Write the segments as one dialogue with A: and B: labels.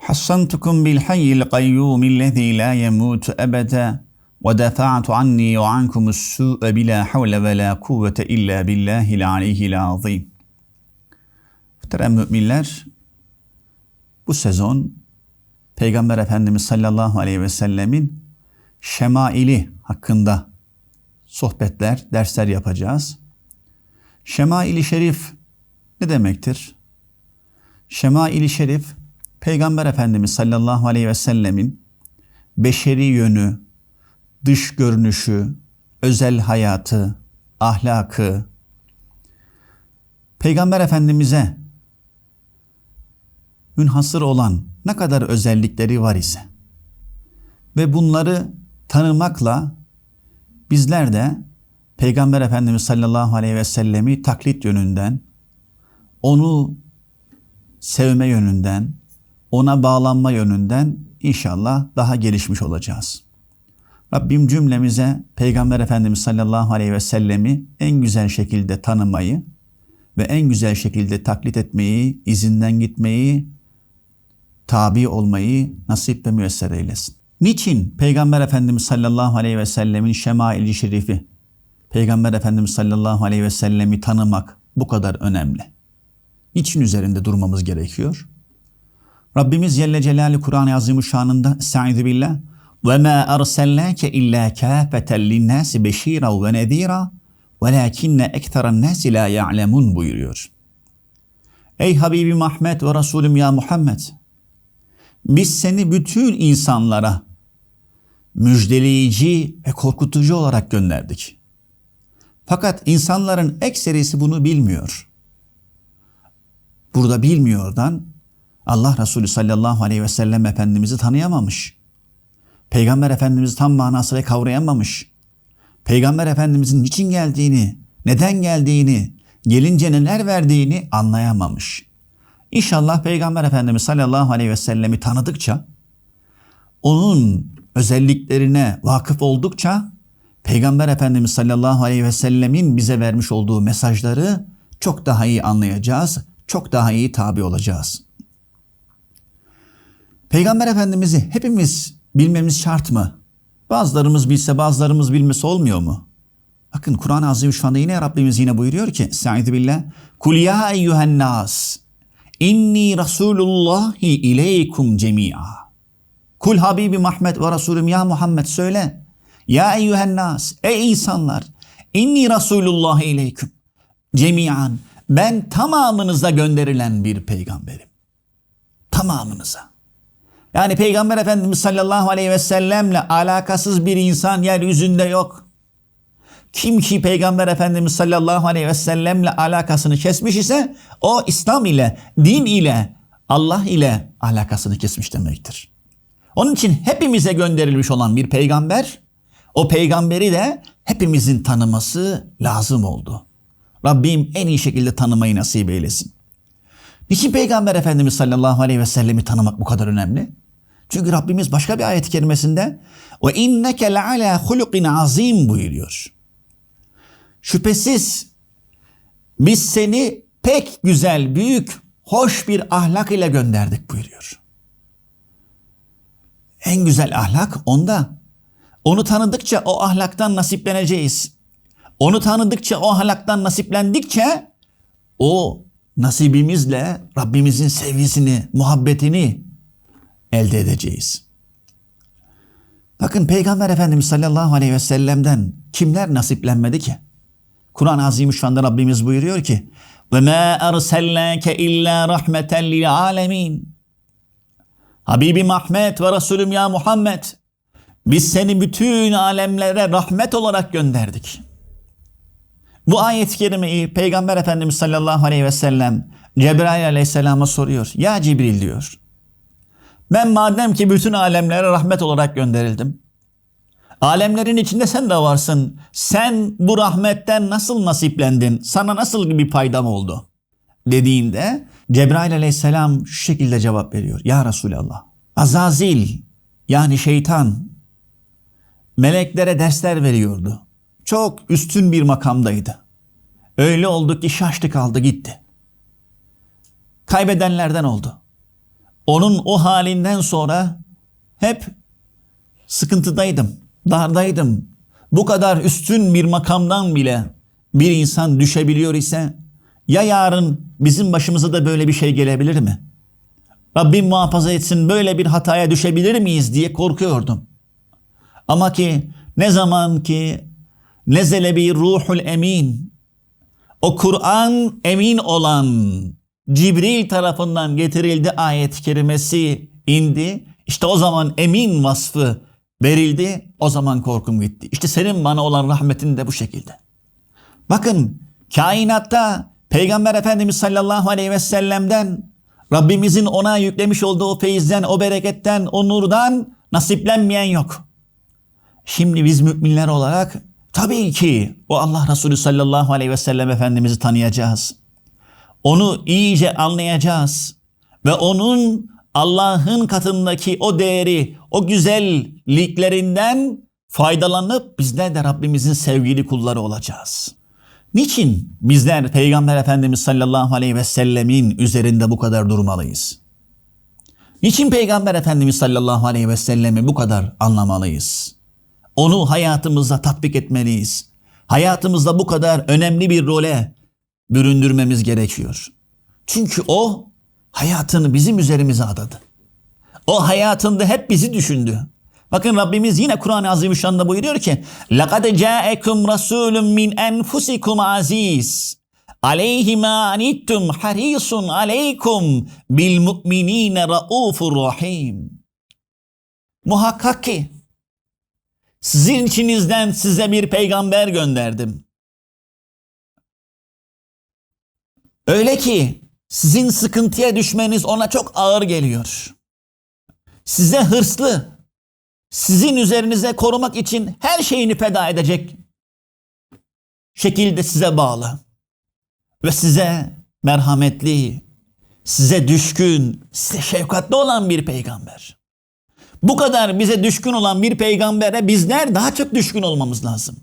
A: حصنتكم بالحي القيوم الذي لا يموت أبدا ودفعت عني وعنكم السوء بلا حول ولا قوة إلا بالله العلي العظيم Muhterem müminler, bu sezon Peygamber Efendimiz sallallahu aleyhi ve sellemin şemaili hakkında sohbetler, dersler yapacağız. Şemaili şerif ne demektir? Şemaili şerif Peygamber Efendimiz sallallahu aleyhi ve sellemin beşeri yönü, dış görünüşü, özel hayatı, ahlakı, Peygamber Efendimiz'e münhasır olan ne kadar özellikleri var ise ve bunları tanımakla bizler de Peygamber Efendimiz sallallahu aleyhi ve sellemi taklit yönünden, onu sevme yönünden, ona bağlanma yönünden inşallah daha gelişmiş olacağız. Rabbim cümlemize Peygamber Efendimiz sallallahu aleyhi ve sellemi en güzel şekilde tanımayı ve en güzel şekilde taklit etmeyi, izinden gitmeyi, tabi olmayı nasip ve müyesser eylesin. Niçin Peygamber Efendimiz sallallahu aleyhi ve sellemin şemaili şerifi, Peygamber Efendimiz sallallahu aleyhi ve sellemi tanımak bu kadar önemli? Niçin üzerinde durmamız gerekiyor? Rabbimiz Celle Celaluhu Kur'an-ı Azimuşşan'ında Estaizu billah ve ma erselnake illa kâfeten linnâsi beşîra ve nezîra velakinne ektheren nâsi la ya'lemun buyuruyor. Ey Habibim Ahmet ve Resulüm ya Muhammed biz seni bütün insanlara müjdeleyici ve korkutucu olarak gönderdik. Fakat insanların ekserisi bunu bilmiyor. Burada bilmiyordan Allah Resulü sallallahu aleyhi ve sellem Efendimiz'i tanıyamamış. Peygamber Efendimiz'i tam manasıyla kavrayamamış. Peygamber Efendimiz'in niçin geldiğini, neden geldiğini, gelince neler verdiğini anlayamamış. İnşallah Peygamber Efendimiz sallallahu aleyhi ve sellemi tanıdıkça, onun özelliklerine vakıf oldukça, Peygamber Efendimiz sallallahu aleyhi ve sellemin bize vermiş olduğu mesajları çok daha iyi anlayacağız, çok daha iyi tabi olacağız. Peygamber Efendimiz'i hepimiz bilmemiz şart mı? Bazılarımız bilse bazılarımız bilmesi olmuyor mu? Bakın Kur'an-ı Azimüşşan'da yine Rabbimiz yine buyuruyor ki Estaizu billah Kul ya eyyühen nas inni Resulullahi ileykum cemi'a Kul Habibi Muhammed ve Resulüm ya Muhammed söyle Ya eyyühen nas ey insanlar inni Resulullahi ileyküm cemi'an ben tamamınıza gönderilen bir peygamberim. Tamamınıza. Yani Peygamber Efendimiz sallallahu aleyhi ve sellemle alakasız bir insan yeryüzünde yok. Kim ki Peygamber Efendimiz sallallahu aleyhi ve sellemle alakasını kesmiş ise o İslam ile, din ile, Allah ile alakasını kesmiş demektir. Onun için hepimize gönderilmiş olan bir peygamber, o peygamberi de hepimizin tanıması lazım oldu. Rabbim en iyi şekilde tanımayı nasip eylesin. Niçin Peygamber Efendimiz sallallahu aleyhi ve sellemi tanımak bu kadar önemli? Çünkü Rabbimiz başka bir ayet-i kerimesinde ve inneke leala hulukin azim buyuruyor. Şüphesiz biz seni pek güzel, büyük, hoş bir ahlak ile gönderdik buyuruyor. En güzel ahlak onda. Onu tanıdıkça o ahlaktan nasipleneceğiz. Onu tanıdıkça o ahlaktan nasiplendikçe o nasibimizle Rabbimizin sevgisini, muhabbetini elde edeceğiz. Bakın Peygamber Efendimiz sallallahu aleyhi ve sellem'den kimler nasiplenmedi ki? Kur'an-ı Azimüşşan'da Rabbimiz buyuruyor ki ve ma ersellake illa rahmeten lil alemin. Habibim Ahmet ve Resulüm ya Muhammed biz seni bütün alemlere rahmet olarak gönderdik. Bu ayet-i kerimeyi Peygamber Efendimiz sallallahu aleyhi ve sellem Cebrail aleyhisselama soruyor. Ya Cibril diyor. Ben madem ki bütün alemlere rahmet olarak gönderildim. Alemlerin içinde sen de varsın. Sen bu rahmetten nasıl nasiplendin? Sana nasıl bir paydam oldu? Dediğinde Cebrail aleyhisselam şu şekilde cevap veriyor. Ya Resulallah. Azazil yani şeytan meleklere dersler veriyordu. Çok üstün bir makamdaydı. Öyle oldu ki şaştı kaldı gitti. Kaybedenlerden oldu. Onun o halinden sonra hep sıkıntıdaydım, dardaydım. Bu kadar üstün bir makamdan bile bir insan düşebiliyor ise ya yarın bizim başımıza da böyle bir şey gelebilir mi? Rabbim muhafaza etsin böyle bir hataya düşebilir miyiz diye korkuyordum. Ama ki ne zaman ki nezele bir ruhul emin o Kur'an emin olan Cibril tarafından getirildi ayet-i kerimesi indi. İşte o zaman emin vasfı verildi. O zaman korkum gitti. İşte senin bana olan rahmetin de bu şekilde. Bakın kainatta Peygamber Efendimiz sallallahu aleyhi ve sellem'den Rabbimizin ona yüklemiş olduğu o feyizden, o bereketten, o nurdan nasiplenmeyen yok. Şimdi biz müminler olarak tabii ki o Allah Resulü sallallahu aleyhi ve sellem Efendimiz'i tanıyacağız. Onu iyice anlayacağız ve onun Allah'ın katındaki o değeri, o güzelliklerinden faydalanıp bizler de Rabbimizin sevgili kulları olacağız. Niçin bizler Peygamber Efendimiz sallallahu aleyhi ve sellemin üzerinde bu kadar durmalıyız? Niçin Peygamber Efendimiz sallallahu aleyhi ve sellemi bu kadar anlamalıyız? Onu hayatımızda tatbik etmeliyiz. Hayatımızda bu kadar önemli bir role büründürmemiz gerekiyor. Çünkü o hayatını bizim üzerimize adadı. O hayatında hep bizi düşündü. Bakın Rabbimiz yine Kur'an-ı Azimüşşan'da buyuruyor ki لَقَدْ جَاءَكُمْ رَسُولٌ مِّنْ أَنْفُسِكُمْ عَز۪يزٌ عَلَيْهِ مَا عَنِتُّمْ حَر۪يصٌ عَلَيْكُمْ بِالْمُؤْمِن۪ينَ رَؤُوفٌ رَحِيمٌ Muhakkak ki sizin içinizden size bir peygamber gönderdim. Öyle ki sizin sıkıntıya düşmeniz ona çok ağır geliyor. Size hırslı, sizin üzerinize korumak için her şeyini feda edecek şekilde size bağlı. Ve size merhametli, size düşkün, size şefkatli olan bir peygamber. Bu kadar bize düşkün olan bir peygambere bizler daha çok düşkün olmamız lazım.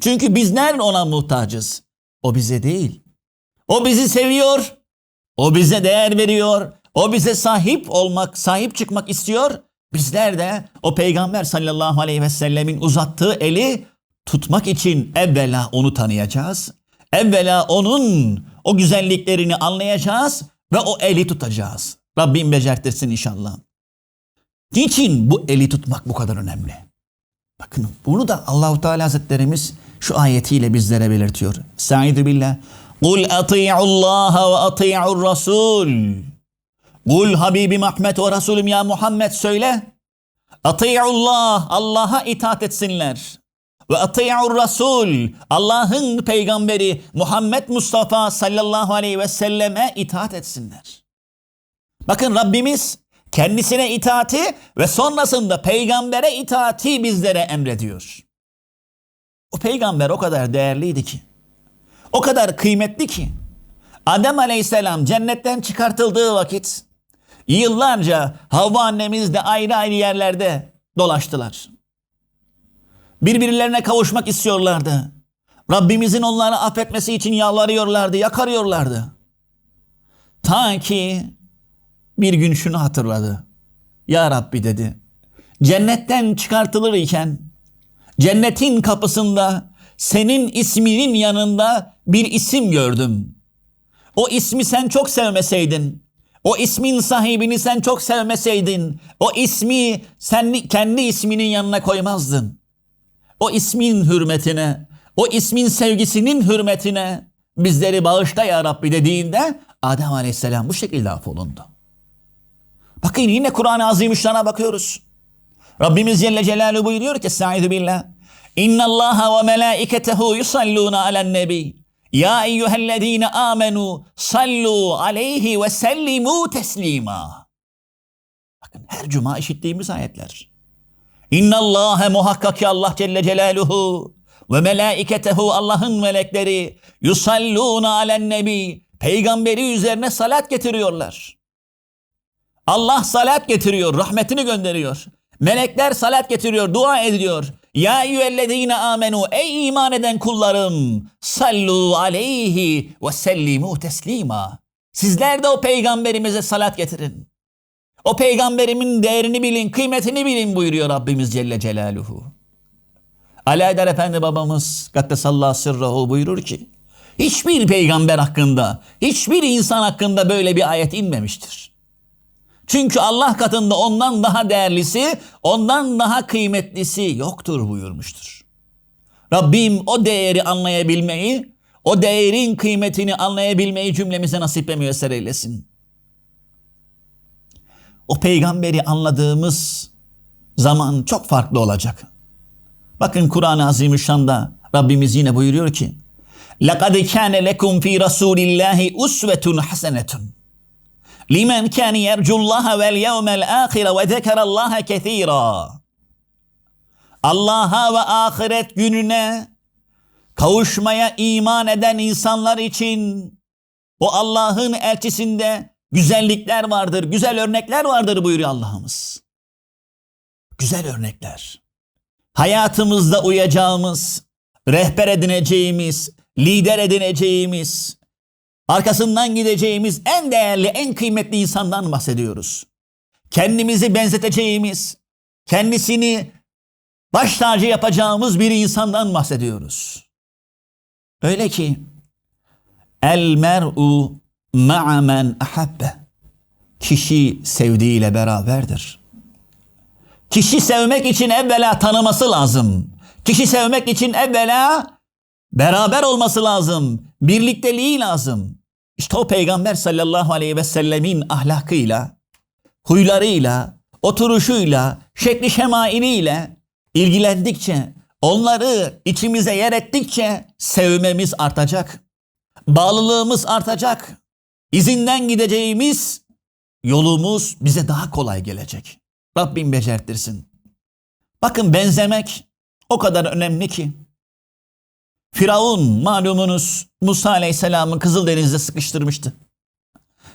A: Çünkü bizler ona muhtacız. O bize değil. O bizi seviyor. O bize değer veriyor. O bize sahip olmak, sahip çıkmak istiyor. Bizler de o peygamber sallallahu aleyhi ve sellemin uzattığı eli tutmak için evvela onu tanıyacağız. Evvela onun o güzelliklerini anlayacağız ve o eli tutacağız. Rabbim becertirsin inşallah. Niçin bu eli tutmak bu kadar önemli? Bakın bunu da Allahu Teala Hazretlerimiz şu ayetiyle bizlere belirtiyor. Saidu billah. Kul ati'u Allah ve ati'u Rasul. Kul Habibim Ahmet ve Resulüm ya Muhammed söyle. Ati'ullah Allah'a itaat etsinler. Ve ati'ur Rasul Allah'ın peygamberi Muhammed Mustafa sallallahu aleyhi ve selleme itaat etsinler. Bakın Rabbimiz kendisine itaati ve sonrasında peygambere itaati bizlere emrediyor. O peygamber o kadar değerliydi ki, o kadar kıymetli ki, Adem aleyhisselam cennetten çıkartıldığı vakit yıllarca Havva annemiz de ayrı ayrı yerlerde dolaştılar. Birbirlerine kavuşmak istiyorlardı. Rabbimizin onları affetmesi için yalvarıyorlardı, yakarıyorlardı. Ta ki bir gün şunu hatırladı. Ya Rabbi dedi. Cennetten çıkartılır iken cennetin kapısında senin isminin yanında bir isim gördüm. O ismi sen çok sevmeseydin, o ismin sahibini sen çok sevmeseydin, o ismi sen kendi isminin yanına koymazdın. O ismin hürmetine, o ismin sevgisinin hürmetine bizleri bağışla ya Rabbi dediğinde Adem Aleyhisselam bu şekilde affolundu. Bakın yine Kur'an-ı Azimüşşan'a bakıyoruz. Rabbimiz Celle Celaluhu buyuruyor ki Estaizu billah. İnna Allah ve melaiketehu yusalluna alen nebi. Ya eyyühellezine amenu sallu aleyhi ve sellimu teslima. Bak, Bakın her cuma işittiğimiz ayetler. İnna Allahe muhakkak ki Allah Celle Celaluhu ve melaiketehu Allah'ın melekleri yusalluna alen nebi peygamberi üzerine salat getiriyorlar. Allah salat getiriyor, rahmetini gönderiyor. Melekler salat getiriyor, dua ediyor. Ya eyyühellezine amenu ey iman eden kullarım sallu aleyhi ve sellimu teslima. Sizler de o peygamberimize salat getirin. O peygamberimin değerini bilin, kıymetini bilin buyuruyor Rabbimiz Celle Celaluhu. Ali Haydar Efendi babamız Gaddesallahu sırrahu buyurur ki hiçbir peygamber hakkında, hiçbir insan hakkında böyle bir ayet inmemiştir. Çünkü Allah katında ondan daha değerlisi, ondan daha kıymetlisi yoktur buyurmuştur. Rabbim o değeri anlayabilmeyi, o değerin kıymetini anlayabilmeyi cümlemize nasip ve müyesser eylesin. O peygamberi anladığımız zaman çok farklı olacak. Bakın Kur'an-ı Azimüşşan'da Rabbimiz yine buyuruyor ki لَقَدْ كَانَ لَكُمْ ف۪ي رَسُولِ اللّٰهِ اُسْوَةٌ حَسَنَةٌ Limen kâne yercullaha vel yevmel âhire ve zekerallaha kethîrâ. Allah'a ve ahiret gününe kavuşmaya iman eden insanlar için o Allah'ın elçisinde güzellikler vardır, güzel örnekler vardır buyuruyor Allah'ımız. Güzel örnekler. Hayatımızda uyacağımız, rehber edineceğimiz, lider edineceğimiz, arkasından gideceğimiz en değerli, en kıymetli insandan bahsediyoruz. Kendimizi benzeteceğimiz, kendisini baş tacı yapacağımız bir insandan bahsediyoruz. Öyle ki el mer'u ma'a men ahabbe. Kişi sevdiğiyle beraberdir. Kişi sevmek için evvela tanıması lazım. Kişi sevmek için evvela beraber olması lazım. Birlikteliği lazım. İşte o peygamber sallallahu aleyhi ve sellemin ahlakıyla, huylarıyla, oturuşuyla, şekli şemailiyle ilgilendikçe, onları içimize yer ettikçe sevmemiz artacak. Bağlılığımız artacak. İzinden gideceğimiz yolumuz bize daha kolay gelecek. Rabbim becertirsin. Bakın benzemek o kadar önemli ki. Firavun malumunuz Musa Aleyhisselam'ı Kızıldeniz'de sıkıştırmıştı.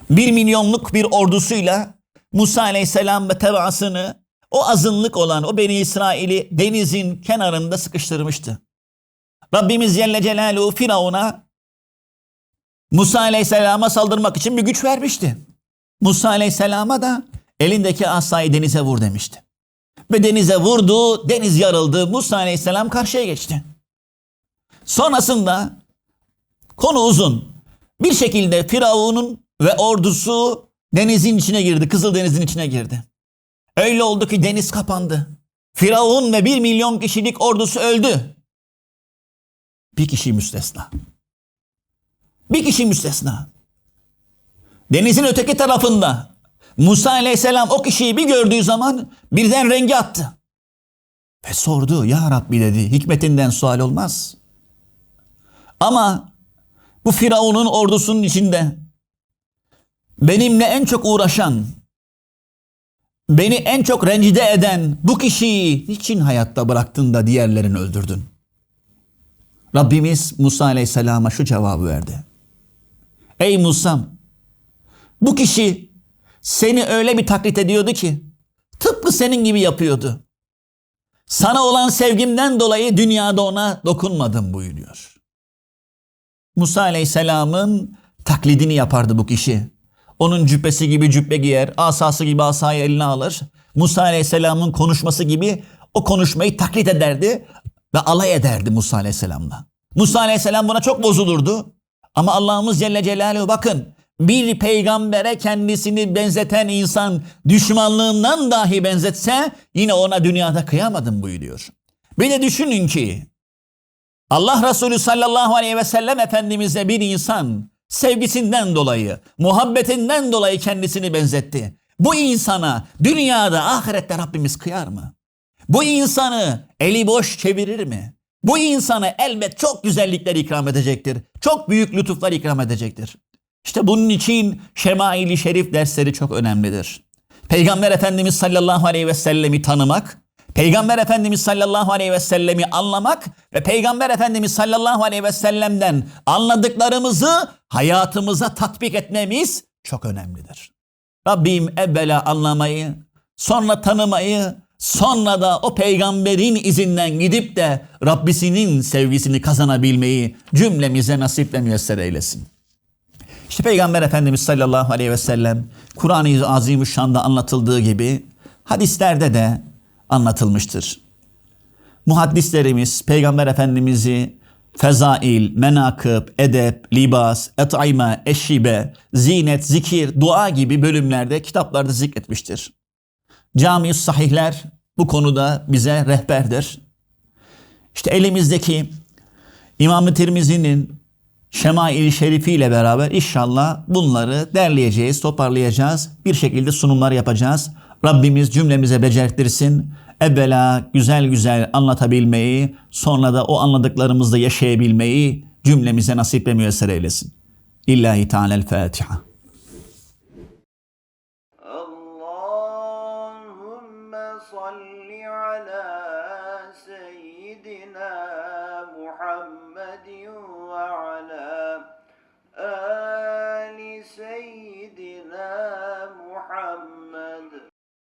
A: Bir milyonluk bir ordusuyla Musa Aleyhisselam ve tebaasını o azınlık olan o Beni İsrail'i denizin kenarında sıkıştırmıştı. Rabbimiz Celle Celaluhu Firavun'a Musa Aleyhisselam'a saldırmak için bir güç vermişti. Musa Aleyhisselam'a da elindeki asayı denize vur demişti. Ve denize vurdu, deniz yarıldı, Musa Aleyhisselam karşıya geçti. Sonrasında konu uzun. Bir şekilde Firavun'un ve ordusu denizin içine girdi, Kızıl Deniz'in içine girdi. Öyle oldu ki deniz kapandı. Firavun ve bir milyon kişilik ordusu öldü. Bir kişi müstesna. Bir kişi müstesna. Denizin öteki tarafında Musa aleyhisselam o kişiyi bir gördüğü zaman birden rengi attı. Ve sordu ya Rabbi dedi hikmetinden sual olmaz. Ama bu Firavun'un ordusunun içinde benimle en çok uğraşan, beni en çok rencide eden bu kişiyi niçin hayatta bıraktın da diğerlerini öldürdün? Rabbimiz Musa aleyhisselama şu cevabı verdi. Ey Musa'm bu kişi seni öyle bir taklit ediyordu ki tıpkı senin gibi yapıyordu. Sana olan sevgimden dolayı dünyada ona dokunmadım buyuruyor. Musa Aleyhisselam'ın taklidini yapardı bu kişi. Onun cübbesi gibi cübbe giyer, asası gibi asayı eline alır. Musa Aleyhisselam'ın konuşması gibi o konuşmayı taklit ederdi ve alay ederdi Musa Aleyhisselam'la. Musa Aleyhisselam buna çok bozulurdu. Ama Allah'ımız Celle Celaluhu bakın bir peygambere kendisini benzeten insan düşmanlığından dahi benzetse yine ona dünyada kıyamadım buyuruyor. Bir de düşünün ki Allah Resulü sallallahu aleyhi ve sellem Efendimiz'e bir insan sevgisinden dolayı, muhabbetinden dolayı kendisini benzetti. Bu insana dünyada ahirette Rabbimiz kıyar mı? Bu insanı eli boş çevirir mi? Bu insana elbet çok güzellikler ikram edecektir. Çok büyük lütuflar ikram edecektir. İşte bunun için Şemail-i Şerif dersleri çok önemlidir. Peygamber Efendimiz sallallahu aleyhi ve sellemi tanımak, Peygamber Efendimiz sallallahu aleyhi ve sellemi anlamak ve Peygamber Efendimiz sallallahu aleyhi ve sellem'den anladıklarımızı hayatımıza tatbik etmemiz çok önemlidir. Rabbim evvela anlamayı, sonra tanımayı, sonra da o peygamberin izinden gidip de Rabbisinin sevgisini kazanabilmeyi cümlemize nasip ve müyesser eylesin. İşte Peygamber Efendimiz sallallahu aleyhi ve sellem Kur'an-ı Azimüşşan'da anlatıldığı gibi hadislerde de anlatılmıştır. Muhaddislerimiz Peygamber Efendimiz'i fezail, menakıb, edep, libas, et'ime, eşibe, zinet, zikir, dua gibi bölümlerde kitaplarda zikretmiştir. cami sahihler bu konuda bize rehberdir. İşte elimizdeki İmam-ı Tirmizi'nin Şemail-i Şerifi ile beraber inşallah bunları derleyeceğiz, toparlayacağız. Bir şekilde sunumlar yapacağız. Rabbimiz cümlemize becertirsin. Evvela güzel güzel anlatabilmeyi, sonra da o anladıklarımızda yaşayabilmeyi cümlemize nasip ve müyesser eylesin. İllahi Teala'l-Fatiha.